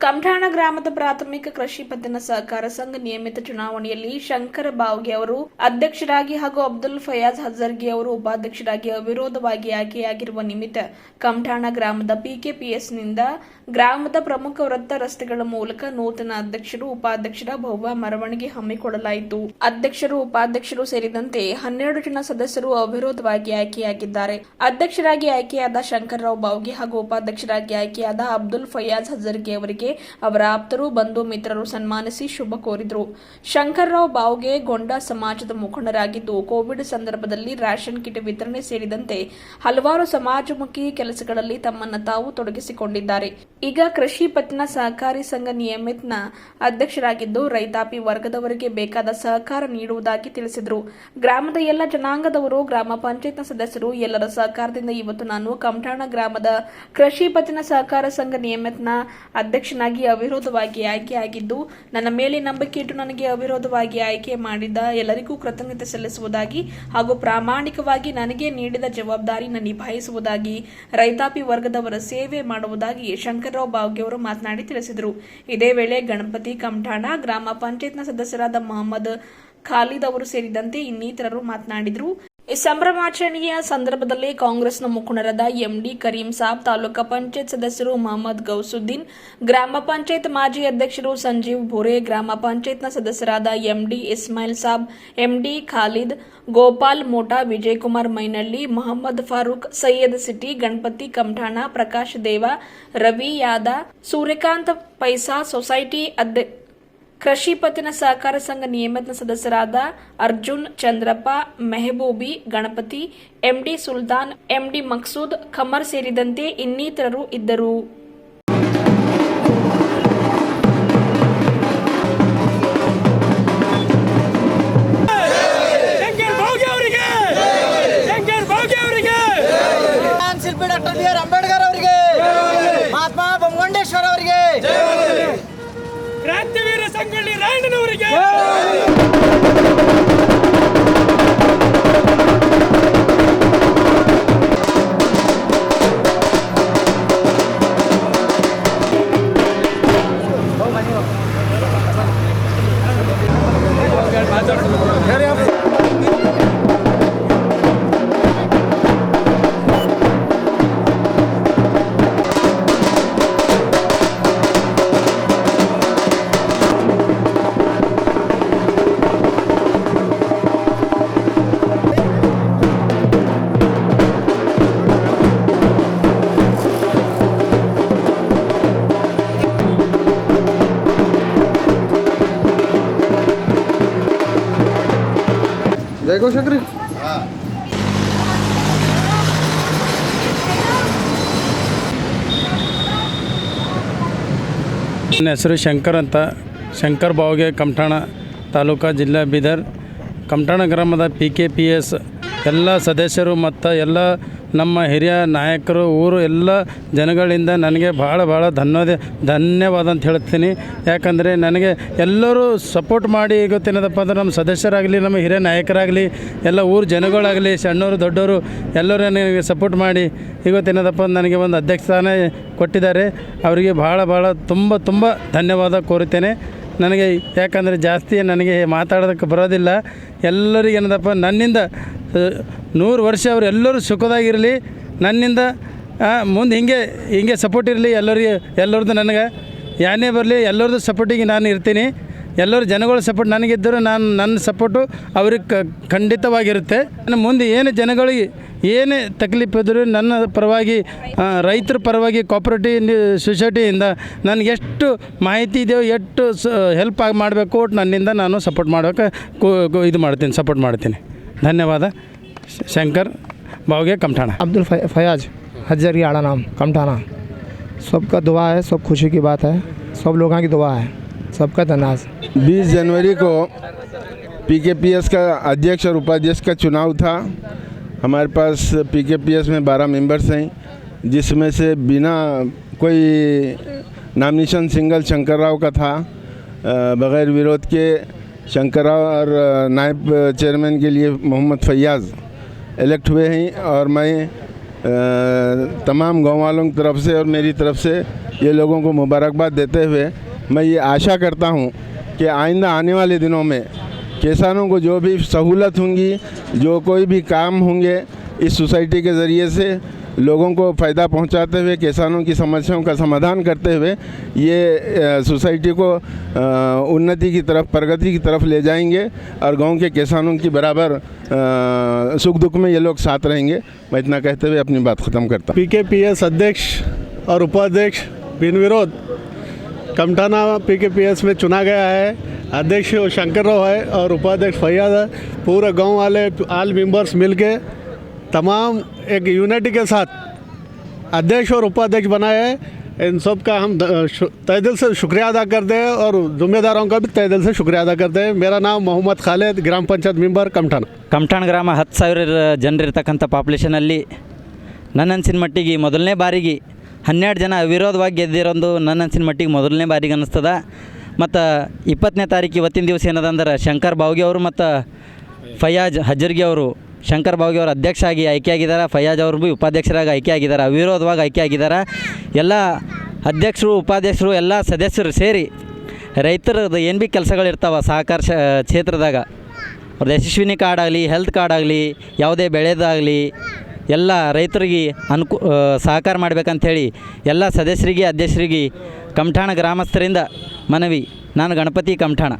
ಕಮಠಾಣ ಗ್ರಾಮದ ಪ್ರಾಥಮಿಕ ಕೃಷಿ ಪತ್ತಿನ ಸಹಕಾರ ಸಂಘ ನಿಯಮಿತ ಚುನಾವಣೆಯಲ್ಲಿ ಶಂಕರ ಬಾವ್ಗೆ ಅವರು ಅಧ್ಯಕ್ಷರಾಗಿ ಹಾಗೂ ಅಬ್ದುಲ್ ಫಯಾಜ್ ಹಜರ್ಗೆ ಅವರು ಉಪಾಧ್ಯಕ್ಷರಾಗಿ ಅವಿರೋಧವಾಗಿ ಆಯ್ಕೆಯಾಗಿರುವ ನಿಮಿತ್ತ ಕಂಠಾಣ ಗ್ರಾಮದ ಪಿಕೆಪಿಎಸ್ನಿಂದ ಗ್ರಾಮದ ಪ್ರಮುಖ ವೃತ್ತ ರಸ್ತೆಗಳ ಮೂಲಕ ನೂತನ ಅಧ್ಯಕ್ಷರು, ಉಪಾಧ್ಯಕ್ಷರ ಭವ್ಯ ಮೆರವಣಿಗೆ ಹಮ್ಮಿಕೊಳ್ಳಲಾಯಿತು. ಅಧ್ಯಕ್ಷರು, ಉಪಾಧ್ಯಕ್ಷರು ಸೇರಿದಂತೆ ಹನ್ನೆರಡು ಜನ ಸದಸ್ಯರು ಅವಿರೋಧವಾಗಿ ಆಯ್ಕೆಯಾಗಿದ್ದಾರೆ. ಅಧ್ಯಕ್ಷರಾಗಿ ಆಯ್ಕೆಯಾದ ಶಂಕರ್ರಾವ್ ಬಾವ್ಗೆ ಹಾಗೂ ಉಪಾಧ್ಯಕ್ಷರಾಗಿ ಆಯ್ಕೆಯಾದ ಅಬ್ದುಲ್ ಫಯಾಜ್ ಹಜರ್ಗೆ ಅವರಿಗೆ ಅವರ ಆಪ್ತರು, ಬಂಧು ಮಿತ್ರರು ಸನ್ಮಾನಿಸಿ ಶುಭ ಕೋರಿದರು. ಶಂಕರ್ರಾವ್ ಬಾವ್ಗೆ ಗೊಂಡ ಸಮಾಜದ ಮುಖಂಡರಾಗಿದ್ದು, ಕೋವಿಡ್ ಸಂದರ್ಭದಲ್ಲಿ ರೇಷನ್ ಕಿಟ್ ವಿತರಣೆ ಸೇರಿದಂತೆ ಹಲವಾರು ಸಮಾಜಮುಖಿ ಕೆಲಸಗಳಲ್ಲಿ ತಮ್ಮನ್ನು ತಾವು ತೊಡಗಿಸಿಕೊಂಡಿದ್ದಾರೆ. ಈಗ ಕೃಷಿ ಪತ್ತಿನ ಸಹಕಾರಿ ಸಂಘ ನಿಯಮಿತ್ನ ಅಧ್ಯಕ್ಷರಾಗಿದ್ದು, ರೈತಾಪಿ ವರ್ಗದವರಿಗೆ ಬೇಕಾದ ಸಹಕಾರ ನೀಡುವುದಾಗಿ ತಿಳಿಸಿದರು. ಗ್ರಾಮದ ಎಲ್ಲ ಜನಾಂಗದವರು, ಗ್ರಾಮ ಪಂಚಾಯತ್ನ ಸದಸ್ಯರು, ಎಲ್ಲರ ಸಹಕಾರದಿಂದ ಇವತ್ತು ನಾನು ಕಮಠಾಣ ಗ್ರಾಮದ ಕೃಷಿ ಪತ್ತಿನ ಸಹಕಾರ ಸಂಘ ನಿಯಮಿತ್ನ ಅಧ್ಯಕ್ಷನಾಗಿ ಅವಿರೋಧವಾಗಿ ಆಯ್ಕೆಯಾಗಿದ್ದು ನನ್ನ ಮೇಲೆ ನಂಬಿಕೆ ಇಟ್ಟು ನನಗೆ ಅವಿರೋಧವಾಗಿ ಆಯ್ಕೆ ಮಾಡಿದ ಎಲ್ಲರಿಗೂ ಕೃತಜ್ಞತೆ ಸಲ್ಲಿಸುವುದಾಗಿ ಹಾಗೂ ಪ್ರಾಮಾಣಿಕವಾಗಿ ನನಗೆ ನೀಡಿದ ಜವಾಬ್ದಾರಿನ ನಿಭಾಯಿಸುವುದಾಗಿ ರೈತಾಪಿ ವರ್ಗದವರ ಸೇವೆ ಮಾಡುವುದಾಗಿ ಶಂಕರ್ರಾವ್ ಬಾವ್ಗೆ ಅವರು ಮಾತನಾಡಿ ತಿಳಿಸಿದರು. ಇದೇ ವೇಳೆ ಗಣಪತಿ ಕಮಠಾಣ ಗ್ರಾಮ ಪಂಚಾಯತ್ನ ಸದಸ್ಯರಾದ ಮೊಹಮ್ಮದ್ ಖಾಲಿದ್ ಅವರು ಸೇರಿದಂತೆ ಇನ್ನಿತರರು ಮಾತನಾಡಿದರು. ಸಂಭ್ರಮಾಚರಣೆಯ ಸಂದರ್ಭದಲ್ಲಿ ಕಾಂಗ್ರೆಸ್ನ ಮುಖಂಡರಾದ ಎಂಡಿ ಕರೀಂ ಸಾಬ್, ತಾಲೂಕಾ ಪಂಚಾಯತ್ ಸದಸ್ಯರು ಮೊಹಮ್ಮದ್ ಗೌಸುದ್ದೀನ್, ಗ್ರಾಮ ಪಂಚಾಯತ್ ಮಾಜಿ ಅಧ್ಯಕ್ಷರು ಸಂಜೀವ್ ಭೋರೆ, ಗ್ರಾಮ ಪಂಚಾಯತ್ನ ಸದಸ್ಯರಾದ ಎಂಡಿ ಇಸ್ಮಾಯಿಲ್ ಸಾಬ್, ಎಂಡಿ ಖಾಲಿದ್, ಗೋಪಾಲ್ ಮೋಟಾ, ವಿಜಯಕುಮಾರ್ ಮೈನಳ್ಳಿ, ಮೊಹಮ್ಮದ್ ಫಾರೂಕ್, ಸೈಯದ್ ಸಿಟಿ, ಗಣಪತಿ ಕಂಠಾಣ, ಪ್ರಕಾಶ್ ದೇವ, ರವಿ ಯಾದ, ಸೂರ್ಯಕಾಂತ್ ಪೈಸಾ, ಸೊಸೈಟಿ ಕೃಷಿ ಪತ್ತಿನ ಸಹಕಾರ ಸಂಘ ನಿಯಮಿತ ಸದಸ್ಯರಾದ ಅರ್ಜುನ್, ಚಂದ್ರಪ್ಪ, ಮೆಹಬೂಬಿ, ಗಣಪತಿ ಎಂಡಿ ಸುಲ್ತಾನ್ ಎಂಡಿ ಮಕ್ಸೂದ್, ಖಮರ್ ಸೇರಿದಂತೆ ಇನ್ನಿತರರು ಇದ್ದರು. ಕ್ರಾಂತಿವೀರ ಸಂಗೊಳ್ಳಿ ರಾಯಣ್ಣನವರಿಗೆ ಗೋಶಕ್ರಿ ನನ್ನ ಹೆಸರು ಶಂಕರ್ ಅಂತ. ಶಂಕರ್ ಬಾವ್ಗೆ ಕಮಠಾಣ ತಾಲೂಕಾ ಜಿಲ್ಲಾ ಬೀದರ್. ಕಮಠಾಣ ಗ್ರಾಮದ ಪಿ ಕೆ ಪಿ ಎಸ್ ಎಲ್ಲ ಸದಸ್ಯರು ಮತ್ತು ಎಲ್ಲ ನಮ್ಮ ಹಿರಿಯ ನಾಯಕರು, ಊರು ಎಲ್ಲ ಜನಗಳಿಂದ ನನಗೆ ಭಾಳ ಭಾಳ ಧನ್ಯವಾದ ಧನ್ಯವಾದ ಅಂತ ಹೇಳ್ತೀನಿ. ಯಾಕಂದರೆ ನನಗೆ ಎಲ್ಲರೂ ಸಪೋರ್ಟ್ ಮಾಡಿ ಗೊತ್ತೇನದಪ್ಪ ಅಂದ್ರೆ ನಮ್ಮ ಸದಸ್ಯರಾಗಲಿ, ನಮ್ಮ ಹಿರಿಯ ನಾಯಕರಾಗಲಿ, ಎಲ್ಲ ಊರು ಜನಗಳಾಗಲಿ, ಸಣ್ಣವರು, ದೊಡ್ಡವರು ಎಲ್ಲರೂ ನನಗೆ ಸಪೋರ್ಟ್ ಮಾಡಿ ಇವತ್ತೇನದಪ್ಪ ನನಗೆ ಒಂದು ಅಧ್ಯಕ್ಷ ಸ್ಥಾನ ಕೊಟ್ಟಿದ್ದಾರೆ. ಅವರಿಗೆ ಭಾಳ ಭಾಳ ತುಂಬ ತುಂಬ ಧನ್ಯವಾದ ಕೋರುತ್ತೇನೆ. ನನಗೆ ಯಾಕಂದರೆ ಜಾಸ್ತಿ ನನಗೆ ಮಾತಾಡೋದಕ್ಕೆ ಬರೋದಿಲ್ಲ. ಎಲ್ಲರಿಗೇನದಪ್ಪ ನನ್ನಿಂದ ನೂರು ವರ್ಷ ಅವರು ಎಲ್ಲರೂ ಸುಖದಾಗಿರಲಿ, ನನ್ನಿಂದ ಮುಂದೆ ಹಿಂಗೆ ಹಿಂಗೆ ಸಪೋರ್ಟ್ ಇರಲಿ ಎಲ್ಲರಿಗೆ, ಎಲ್ಲರದ್ದು ನನಗೆ. ಯಾನೇ ಬರಲಿ, ಎಲ್ಲರದ್ದು ಸಪೋರ್ಟಿಗೆ ನಾನು ಇರ್ತೀನಿ. ಎಲ್ಲರೂ ಜನಗಳ ಸಪೋರ್ಟ್ ನನಗಿದ್ದರೂ ನಾನು ನನ್ನ ಸಪೋರ್ಟು ಅವ್ರಿಗೆ ಕ, ಖಂಡಿತವಾಗಿರುತ್ತೆ. ಮುಂದೆ ಏನು ಜನಗಳಿಗೆ ಏನೇ ಇದ್ದರೂ ನನ್ನ ಪರವಾಗಿ ರೈತರ ಪರವಾಗಿ ಕೋಪರೇಟಿವ್ ಸೊಸೈಟಿಯಿಂದ ನನಗೆ ಎಷ್ಟು ಮಾಹಿತಿ ಇದೆಯೋ ಎಷ್ಟು ಸ ಹೆಲ್ಪ್ ಆಗಿ ಮಾಡಬೇಕು, ಒಟ್ಟು ನನ್ನಿಂದ ನಾನು ಸಪೋರ್ಟ್ ಮಾಡೋಕೆ ಕೋ, ಕೋ- ಇದು ಮಾಡ್ತೀನಿ ಸಪೋರ್ಟ್ ಮಾಡ್ತೀನಿ. धन्यवाद। शंकर बावगे कमठाना। अब्दुल फयाज हजरियाड़ा नाम कमठाना। सबका दुआ है सब खुशी की बात है सब लोगों की दुआ है सबका तनाज 20 जनवरी को पीकेपीएस का अध्यक्ष और उपाध्यक्ष का चुनाव था। हमारे पास पीकेपीएस में 12 मेंबर्स हैं जिसमें से बिना कोई नामिशन सिंगल शंकर राव का था बगैर विरोध के शंकर और नायब चेयरमैन के लिए मोहम्मद फैयाज़ इलेक्ट हुए हैं और मैं तमाम गाँव वालों की तरफ़ से और मेरी तरफ़ से ये लोगों को मुबारकबाद देते हुए मैं ये आशा करता हूँ कि आइंदा आने वाले दिनों में किसानों को जो भी सहूलत होंगी, जो कोई भी काम होंगे इस सोसाइटी के ज़रिए से लोगों को फ़ायदा पहुंचाते हुए, किसानों की समस्याओं का समाधान करते हुए, ये सोसाइटी को उन्नति की तरफ़, प्रगति की तरफ़ ले जाएँगे और गाँव के किसानों की बराबर सुख दुख में ये लोग साथ रहेंगे। मैं इतना कहते हुए अपनी बात ख़त्म करता हूँ। पीकेपीएस अध्यक्ष और उपाध्यक्ष बिन विरोध, कमठाना पीकेपीएस में चुना गया है। अध्यक्ष शंकर राव है और उपाध्यक्ष फैयाद है। पूरे गाँव वाले, आल मेंबर्स मिलके तमाम एक यूनिटी के साथ अध्यक्ष और उपाध्यक्ष बनाए हैं इन सब का हम द- शु- तहे दिल से शुक्रिया अदा करते हैं और जिम्मेदारों का भी तहे दिल से शुक्रिया अदा करते हैं मेरा नाम मोहम्मद खालिद ग्राम पंचायत मेंबर कमठाना ಕಮಠಾಣ ಗ್ರಾಮ ಹತ್ತು ಸಾವಿರ ಜನರಿರ್ತಕ್ಕಂಥ ಪಾಪ್ಯುಲೇಷನಲ್ಲಿ ನನ್ನ ಅನ್ಸಿನ ಮಟ್ಟಿಗೆ ಮೊದಲನೇ ಬಾರಿಗೆ ಹನ್ನೆರಡು ಜನ ಅವಿರೋಧವಾಗಿ ಗೆದ್ದಿರೋದು ನನ್ನ ಅನ್ಸಿನ ಮಟ್ಟಿಗೆ ಮೊದಲನೇ ಬಾರಿಗೆ ಅನ್ನಿಸ್ತದ ಮತ್ತು ಇಪ್ಪತ್ತನೇ ತಾರೀಕು ಇವತ್ತಿನ ದಿವಸ ಏನದಂದ್ರೆ ಶಂಕರ್ ಬಾವ್ಗೆ ಅವರು ಮತ್ತು ಫಯಾಜ್ ಹಜರ್ಗಿ ಅವರು ಶಂಕರ್ ಬಾವ್ಗೆ ಅವರು ಅಧ್ಯಕ್ಷ ಆಗಿ ಆಯ್ಕೆಯಾಗಿದ್ದಾರೆ, ಫಯಾಜ್ ಅವರು ಭೀ ಉಪಾಧ್ಯಕ್ಷರಾಗಿ ಆಯ್ಕೆಯಾಗಿದ್ದಾರೆ, ಅವಿರೋಧವಾಗಿ ಆಯ್ಕೆಯಾಗಿದ್ದಾರೆ. ಎಲ್ಲ ಅಧ್ಯಕ್ಷರು, ಉಪಾಧ್ಯಕ್ಷರು, ಎಲ್ಲ ಸದಸ್ಯರು ಸೇರಿ ರೈತರದ್ದು ಏನು ಭೀ ಕೆಲಸಗಳಿರ್ತಾವೆ ಸಹಕಾರ ಕ್ಷೇತ್ರದಾಗ. ಅವ್ರದ್ದು ಯಶಸ್ವಿನಿ ಕಾರ್ಡ್ ಆಗಲಿ ಹೆಲ್ತ್ ಕಾರ್ಡ್ ಆಗಲಿ, ಯಾವುದೇ ಬೆಳೆದಾಗಲಿ, ಎಲ್ಲ ರೈತರಿಗೆ ಅನುಕು ಸಹಕಾರ ಮಾಡಬೇಕಂಥೇಳಿ ಎಲ್ಲ ಸದಸ್ಯರಿಗೆ, ಅಧ್ಯಕ್ಷರಿಗೆ, ಕಮಠಾಣ ಗ್ರಾಮಸ್ಥರಿಂದ ಮನವಿ. ನಾನು ಗಣಪತಿ ಕಮಠಾಣ.